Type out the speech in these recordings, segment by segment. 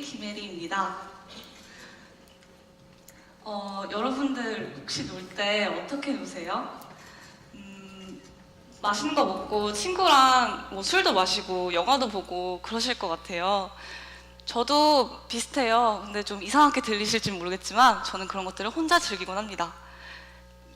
김혜리입니다. 어, 여러분들 혹시 놀 때 어떻게 노세요? 음, 맛있는 거 먹고 친구랑 뭐 술도 마시고 영화도 보고 그러실 것 같아요. 저도 비슷해요. 근데 좀 이상하게 들리실지 모르겠지만 저는 그런 것들을 혼자 즐기곤 합니다.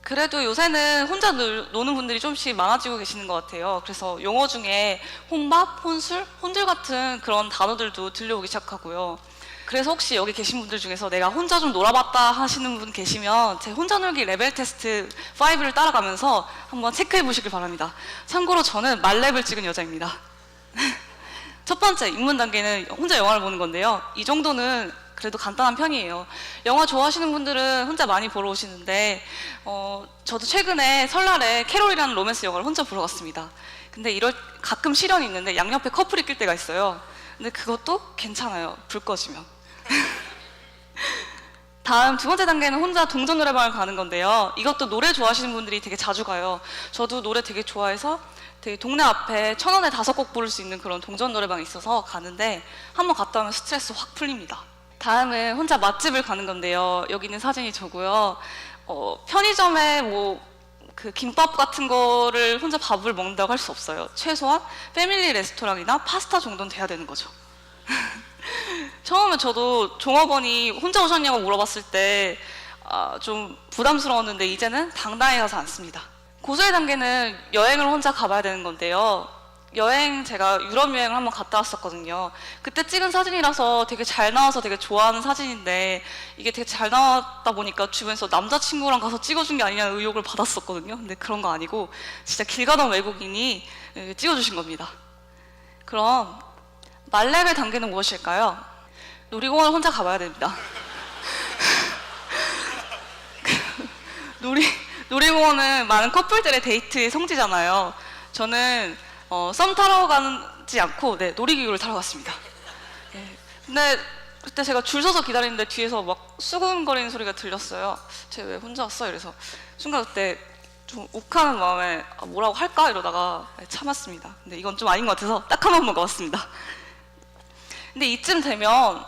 그래도 요새는 혼자 놀- 노는 분들이 좀씩 많아지고 계시는 것 같아요. 그래서 용어 중에 혼밥, 혼술, 혼들 같은 그런 단어들도 들려오기 시작하고요. 그래서 혹시 여기 계신 분들 중에서 내가 혼자 좀 놀아봤다 하시는 분 계시면 제 혼자 놀기 레벨 테스트 5를 따라가면서 한번 체크해 보시길 바랍니다. 참고로 저는 말렙을 찍은 여자입니다. 첫 번째 입문 단계는 혼자 영화를 보는 건데요. 이 정도는 그래도 간단한 편이에요. 영화 좋아하시는 분들은 혼자 많이 보러 오시는데 어, 저도 최근에 설날에 캐롤이라는 로맨스 영화를 혼자 보러 갔습니다. 근데 이럴 가끔 시련이 있는데 양옆에 커플이 낄 때가 있어요. 근데 그것도 괜찮아요. 불 꺼지면. 다음 두 번째 단계는 혼자 동전 노래방을 가는 건데요. 이것도 노래 좋아하시는 분들이 되게 자주 가요. 저도 노래 되게 좋아해서 되게 동네 앞에 천 원에 다섯 곡 부를 수 있는 그런 동전 노래방이 있어서 가는데 한번 갔다 오면 스트레스 확 풀립니다. 다음은 혼자 맛집을 가는 건데요. 여기 있는 사진이 저고요. 어, 편의점에 뭐 그 김밥 같은 거를 혼자 밥을 먹는다고 할 수 없어요. 최소한 패밀리 레스토랑이나 파스타 정도는 돼야 되는 거죠. 처음에 저도 종업원이 혼자 오셨냐고 물어봤을 때 아, 좀 부담스러웠는데 이제는 당당히 가서 앉습니다. 고소의 단계는 여행을 혼자 가봐야 되는 건데요. 여행 제가 유럽 여행을 한번 갔다 왔었거든요. 그때 찍은 사진이라서 되게 잘 나와서 되게 좋아하는 사진인데 이게 되게 잘 나왔다 보니까 주변에서 남자친구랑 가서 찍어준 게 아니냐는 의혹을 받았었거든요. 근데 그런 거 아니고 진짜 길 가던 외국인이 예, 찍어주신 겁니다. 그럼 말레벨 단계는 무엇일까요? 놀이공원 혼자 가봐야 됩니다. 놀이 놀이공원은 많은 커플들의 데이트의 성지잖아요. 저는 어, 썸 타러 가지 않고 네, 놀이기구를 타러 갔습니다. 예. 근데 그때 제가 줄 서서 기다리는데 뒤에서 막 수근거리는 소리가 들렸어요. 쟤 왜 혼자 왔어? 이래서 순간 그때 좀 욱하는 마음에 아, 뭐라고 할까 이러다가 네, 참았습니다. 근데 이건 좀 아닌 것 같아서 딱 한 번만 가봤습니다. 근데 이쯤 되면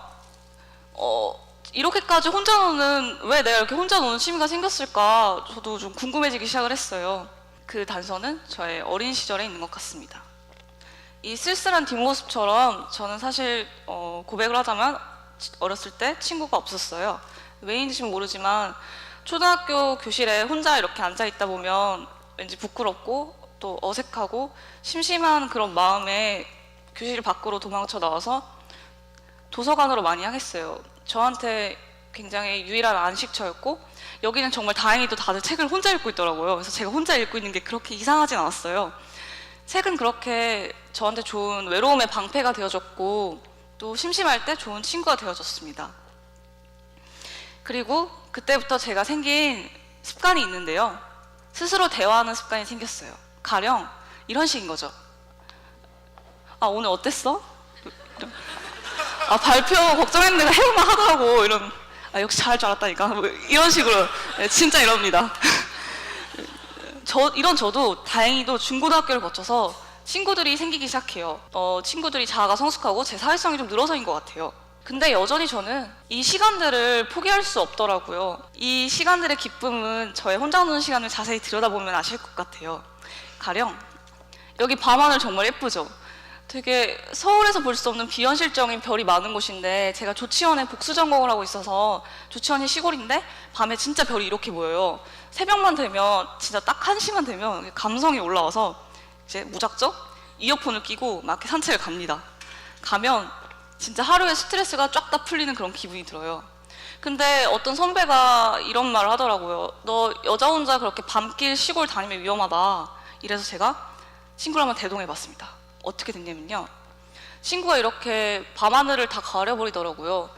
어 이렇게까지 혼자 노는 왜 내가 이렇게 혼자 노는 취미가 생겼을까 저도 좀 궁금해지기 시작을 했어요. 그 단서는 저의 어린 시절에 있는 것 같습니다. 이 쓸쓸한 뒷모습처럼 저는 사실 어, 고백을 하자면 치- 어렸을 때 친구가 없었어요. 왜인지는 모르지만 초등학교 교실에 혼자 이렇게 앉아 있다 보면 왠지 부끄럽고 또 어색하고 심심한 그런 마음에 교실 밖으로 도망쳐 나와서 도서관으로 많이 향했어요. 저한테 굉장히 유일한 안식처였고 여기는 정말 다행히도 다들 책을 혼자 읽고 있더라고요. 그래서 제가 혼자 읽고 있는 게 그렇게 이상하진 않았어요. 책은 그렇게 저한테 좋은 외로움의 방패가 되어줬고 또 심심할 때 좋은 친구가 되어줬습니다. 그리고 그때부터 제가 생긴 습관이 있는데요. 스스로 대화하는 습관이 생겼어요. 가령 이런 식인 거죠. 아 오늘 어땠어? 아 발표 걱정했는데 해볼만 하더라고 이런 아 역시 잘할 줄 알았다니까. 뭐 이런 식으로. 네, 진짜 이럽니다. 저 이런 저도 다행히도 중고등학교를 거쳐서 친구들이 생기기 시작해요. 어 친구들이 자아가 성숙하고 제 사회성이 좀 늘어서인 것 같아요. 근데 여전히 저는 이 시간들을 포기할 수 없더라고요. 이 시간들의 기쁨은 저의 혼자 노는 시간을 자세히 들여다보면 아실 것 같아요. 가령 여기 밤하늘 정말 예쁘죠 되게 서울에서 볼 수 없는 비현실적인 별이 많은 곳인데 제가 조치원에 복수 전공을 하고 있어서 조치원이 시골인데 밤에 진짜 별이 이렇게 보여요. 새벽만 되면 진짜 딱 한 시만 되면 감성이 올라와서 이제 무작정 이어폰을 끼고 막 산책을 갑니다. 가면 진짜 하루의 스트레스가 쫙 다 풀리는 그런 기분이 들어요. 근데 어떤 선배가 이런 말을 하더라고요. 너 여자 혼자 그렇게 밤길 시골 다니면 위험하다. 이래서 제가 친구를 한번 대동해 봤습니다. 어떻게 됐냐면요. 친구가 이렇게 밤하늘을 다 가려버리더라고요.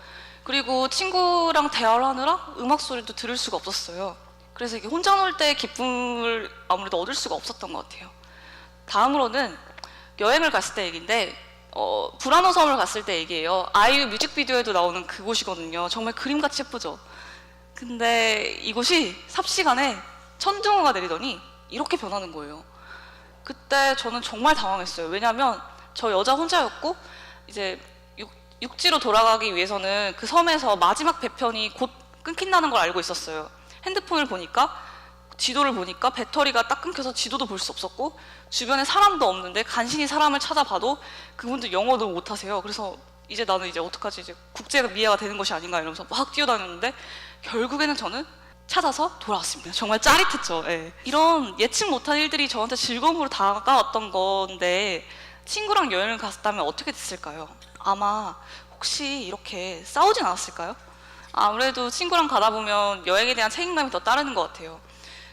그리고 친구랑 대화를 하느라 음악 소리도 들을 수가 없었어요. 그래서 이게 혼자 놀 때 기쁨을 아무래도 얻을 수가 없었던 것 같아요. 다음으로는 여행을 갔을 때 얘기인데 어, 불안호 섬을 갔을 때 얘기예요. 아이유 뮤직비디오에도 나오는 그곳이거든요. 정말 그림같이 예쁘죠. 근데 이곳이 삽시간에 천둥어가 내리더니 이렇게 변하는 거예요. 그때 저는 정말 당황했어요. 왜냐하면 저 여자 혼자였고 이제 육- 육지로 돌아가기 위해서는 그 섬에서 마지막 배편이 곧 끊긴다는 걸 알고 있었어요. 핸드폰을 보니까 지도를 보니까 배터리가 딱 끊겨서 지도도 볼 수 없었고 주변에 사람도 없는데 간신히 사람을 찾아봐도 그분들 영어도 못하세요. 그래서 이제 나는 이제 어떡하지 이제 국제 미아가 되는 것이 아닌가 이러면서 막 뛰어다녔는데 결국에는 저는 찾아서 돌아왔습니다. 정말 짜릿했죠. 예. 이런 예측 못한 일들이 저한테 즐거움으로 다가왔던 건데 친구랑 여행을 갔다면 어떻게 됐을까요? 아마 혹시 이렇게 싸우진 않았을까요? 아무래도 친구랑 가다 보면 여행에 대한 책임감이 더 따르는 것 같아요.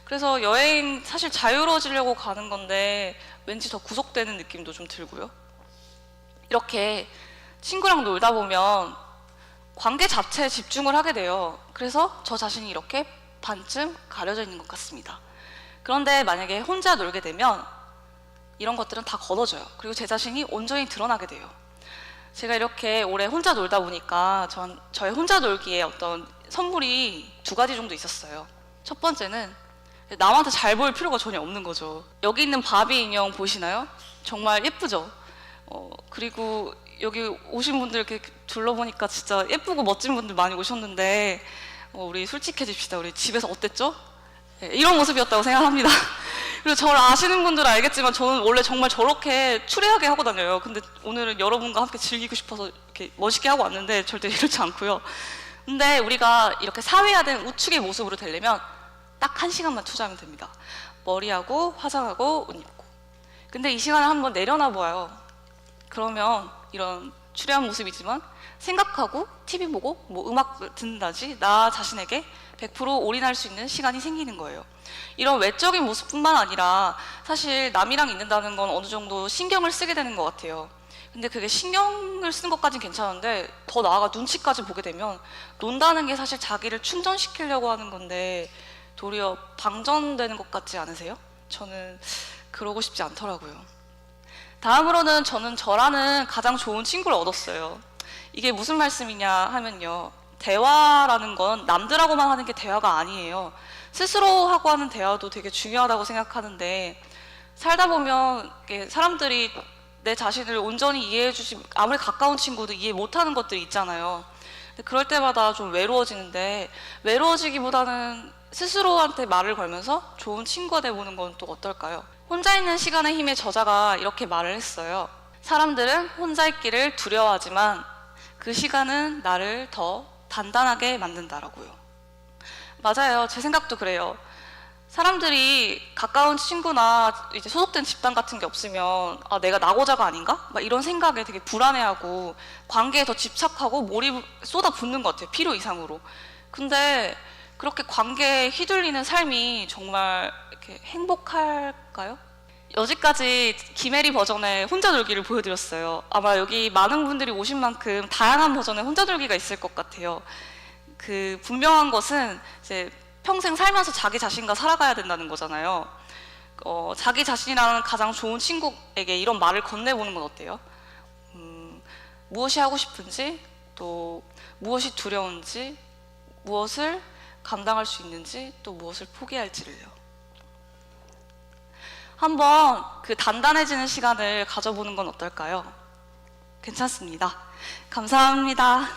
그래서 여행 사실 자유로워지려고 가는 건데 왠지 더 구속되는 느낌도 좀 들고요. 이렇게 친구랑 놀다 보면 관계 자체에 집중을 하게 돼요. 그래서 저 자신이 이렇게 반쯤 가려져 있는 것 같습니다. 그런데 만약에 혼자 놀게 되면 이런 것들은 다 걷어져요. 그리고 제 자신이 온전히 드러나게 돼요. 제가 이렇게 오래 혼자 놀다 보니까 전 저의 혼자 놀기에 어떤 선물이 두 가지 정도 있었어요. 첫 번째는 남한테 잘 보일 필요가 전혀 없는 거죠. 여기 있는 바비 인형 보이시나요? 정말 예쁘죠? 어, 그리고 여기 오신 분들 이렇게 둘러보니까 진짜 예쁘고 멋진 분들 많이 오셨는데 어, 우리 솔직해집시다. 우리 집에서 어땠죠? 네, 이런 모습이었다고 생각합니다. 그리고 저를 아시는 분들은 알겠지만 저는 원래 정말 저렇게 추레하게 하고 다녀요. 근데 오늘은 여러분과 함께 즐기고 싶어서 이렇게 멋있게 하고 왔는데 절대 이렇지 않고요. 근데 우리가 이렇게 사회화된 우측의 모습으로 되려면 딱 한 시간만 투자하면 됩니다. 머리하고 화장하고 옷 입고. 근데 이 시간을 한번 내려놔 보아요. 그러면 이런 추레한 모습이지만 생각하고 TV 보고 뭐 음악 듣는다지 나 자신에게 100% 올인할 수 있는 시간이 생기는 거예요. 이런 외적인 모습뿐만 아니라 사실 남이랑 있는다는 건 어느 정도 신경을 쓰게 되는 것 같아요. 근데 그게 신경을 쓰는 것까진 괜찮은데 더 나아가 눈치까지 보게 되면 논다는 게 사실 자기를 충전시키려고 하는 건데 도리어 방전되는 것 같지 않으세요? 저는 그러고 싶지 않더라고요. 다음으로는 저는 저라는 가장 좋은 친구를 얻었어요. 이게 무슨 말씀이냐 하면요. 대화라는 건 남들하고만 하는 게 대화가 아니에요. 스스로 하고 하는 대화도 되게 중요하다고 생각하는데 살다 보면 사람들이 내 자신을 온전히 이해해 주시 아무리 가까운 친구도 이해 못하는 것들이 있잖아요. 그럴 때마다 좀 외로워지는데 외로워지기보다는 스스로한테 말을 걸면서 좋은 친구가 돼보는 건 또 어떨까요? 혼자 있는 시간의 힘의 저자가 이렇게 말을 했어요. 사람들은 혼자 있기를 두려워하지만 그 시간은 나를 더 단단하게 만든다라고요. 맞아요. 제 생각도 그래요. 사람들이 가까운 친구나 이제 소속된 집단 같은 게 없으면 아 내가 나고자가 아닌가? 막 이런 생각에 되게 불안해하고 관계에 더 집착하고 몰입 쏟아 붓는 것 같아요. 필요 이상으로. 근데 그렇게 관계에 휘둘리는 삶이 정말 이렇게 행복할까요? 여기까지 김혜리 버전의 혼자 놀기를 보여드렸어요. 아마 여기 많은 분들이 오신 만큼 다양한 버전의 혼자 놀기가 있을 것 같아요. 그 분명한 것은 이제 평생 살면서 자기 자신과 살아가야 된다는 거잖아요. 어, 자기 자신이라는 가장 좋은 친구에게 이런 말을 건네보는 건 어때요? 음, 무엇이 하고 싶은지, 또 무엇이 두려운지, 무엇을 감당할 수 있는지, 또 무엇을 포기할지를요. 한번 그 단단해지는 시간을 가져보는 건 어떨까요? 괜찮습니다. 감사합니다.